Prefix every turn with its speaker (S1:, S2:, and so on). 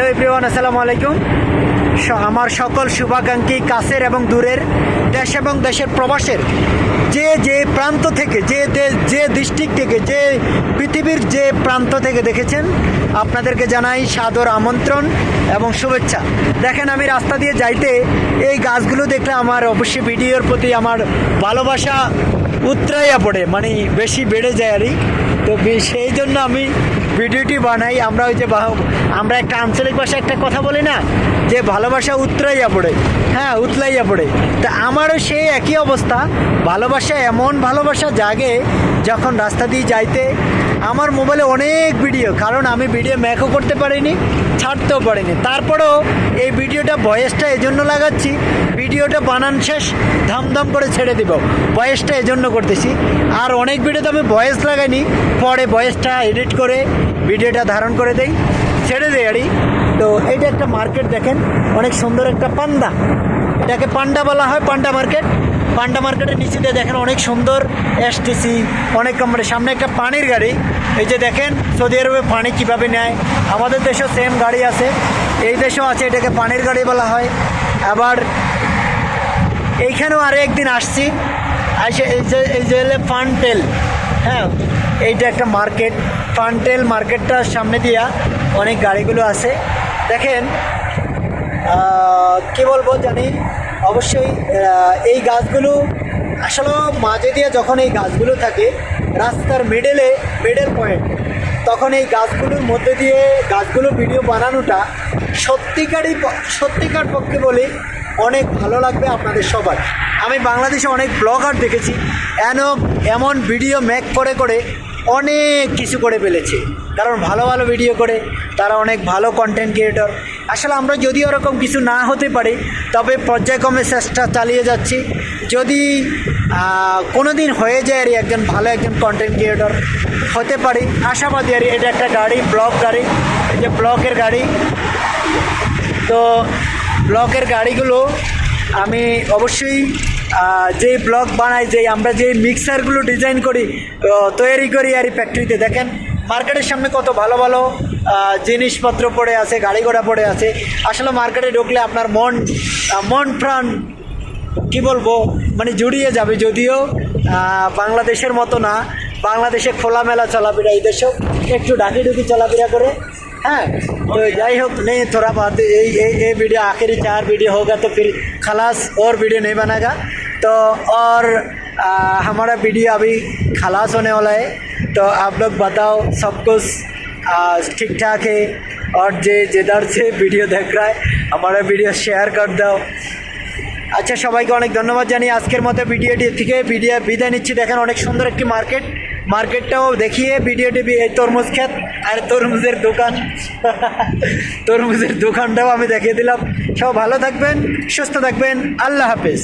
S1: Hello everyone, আসসালামু আলাইকুম। আমার সকল শুভাকাঙ্ক্ষী কাছের এবং দূরের দেশ এবং দেশের প্রবাসের যে যে প্রান্ত থেকে, যে যে ডিস্ট্রিক্ট থেকে, যে পৃথিবীর যে প্রান্ত থেকে দেখেছেন, আপনাদেরকে জানাই সাদর আমন্ত্রণ এবং শুভেচ্ছা। দেখেন, আমি রাস্তা দিয়ে যাইতে এই গাছগুলো দেখলে আমার অবশ্যই ভিডিওর প্রতি আমার ভালোবাসা উত্তরাইয়া পড়ে মানে বেশি বেড়ে যায় আর তো সেই জন্য আমি ভিডিওটি বানাই, আমরা ওই যে আমরা একটা আঞ্চলিক ভাষায় একটা কথা বলি না, যে ভালোবাসা উতরাইয়া পড়ে। হ্যাঁ উতলাইয়া পড়ে। তা আমারও সেই একই অবস্থা। ভালোবাসা এমন ভালোবাসা জাগে যখন রাস্তা দিয়ে যাইতে আমার মোবাইলে অনেক ভিডিও, কারণ আমি ভিডিও ম্যাকও করতে পারিনি, ছাড়তেও পারিনি। তারপরেও এই ভিডিওটা ভয়েসটা এজন্য লাগাচ্ছি, ভিডিওটা বানান শেষ, ধামধাম করে ছেড়ে দিব। ভয়েসটা এজন্য করতেছি। আর অনেক ভিডিওতে আমি ভয়েস লাগাইনি, পরে ভয়েসটা এডিট করে ভিডিওটা ধারণ করে দেই, ছেড়ে দেয় আরই তো এটা একটা মার্কেট দেখেন, অনেক সুন্দর একটা পান্ডা। এটাকে পান্ডা বলা হয়, পান্ডা মার্কেট। পান্ডা মার্কেটের নিচে দিয়ে দেখেন অনেক সুন্দর এসটিসি অনেক কোম্পানি সামনে একটা পানির গাড়ি। এই যে দেখেন, সৌদি আরবে পানি কীভাবে নেয়? আমাদের দেশেও সেম গাড়ি আছে। এই দেশেও আছে, এটাকে পানির গাড়ি বলা হয়। আবার এইখানেও আরও একদিন আসছি। আসে এই যে এই যে হলে ফানটেল হ্যাঁ এইটা একটা মার্কেট। ফানটেল মার্কেটটার সামনে দিয়া অনেক গাড়িগুলো আছে। দেখেন কি বলব জানি? অবশ্যই এই গাছগুলো আসলে মাঝে দিয়ে যখন এই গাছগুলো থাকে, রাস্তার মিডেলে মিডল পয়েন্ট তখন এই গাছগুলোর মধ্যে দিয়ে গাছগুলো ভিডিও বানানোটা সত্যিকারই সত্যিকার পক্ষে বলি, অনেক ভালো লাগবে আপনাদের সবার। আমি বাংলাদেশে অনেক ব্লগার দেখেছি, এন এমন ভিডিও মেক করে করে অনেক কিছু করে ফেলেছে। কারণ ভালো ভালো ভিডিও করে, তারা অনেক ভালো কন্টেন্ট ক্রিয়েটর আসলে আমরা যদি ওরকম কিছু না হতে পারি, তবে পর্যায়ক্রমে চেষ্টা চালিয়ে যাচ্ছি। যদি কোনো দিন হয়ে যায় আর একজন ভালো একজন কন্টেন্ট ক্রিয়েটর হতে পারি, আশাবাদী আর এটা একটা গাড়ি ব্লক গাড়ি যে ব্লকের গাড়ি। তো ব্লকের গাড়িগুলো আমি অবশ্যই আহ, যে ব্লক বানাই যে আমরা যে মিক্সারগুলো ডিজাইন করি আহ, তৈরি করি আর এই ফ্যাক্টরিতে দেখেন মার্কেটের সামনে কত ভালো ভালো আহ, জিনিসপত্র পড়ে আছে গাড়ি ঘোড়া পড়ে আছে আসলে মার্কেটে ঢুকলে আপনার মন আহ, মন প্রাণ কি বলবো মানে জুড়িয়ে যাবে যদিও আহ, বাংলাদেশের মতো না বাংলাদেশে খোলামেলা চলাফেরা এই দেশেও একটু ঢাকি ঢুকি চলাফেরা করে हाँ तो जाई हो नहीं थोड़ा बात ये ये ये वीडियो आखिरी चार वीडियो होगा तो फिर खलास और वीडियो नहीं बनेगा तो और आ, हमारा वीडियो अभी खलास होने वाला है तो आप लोग बताओ सब कुछ ठीक ठाक है और जे जिधर से वीडियो देख रहा है हमारा वीडियो शेयर कर दो আচ্ছা সবাইকে অনেক ধন্যবাদ জানিয়ে আজকের মতো ভিডিওটি থেকে ভিডিও বিদায় নিচ্ছি দেখেন অনেক সুন্দর একটি মার্কেট মার্কেটটাও দেখিয়ে ভিডিওটি বি- এই তরমুজ ক্ষেত আর তরমুজের দোকান তরমুজের দোকানটাও আমি দেখিয়ে দিলাম সব ভালো থাকবেন সুস্থ থাকবেন আল্লাহ হাফেজ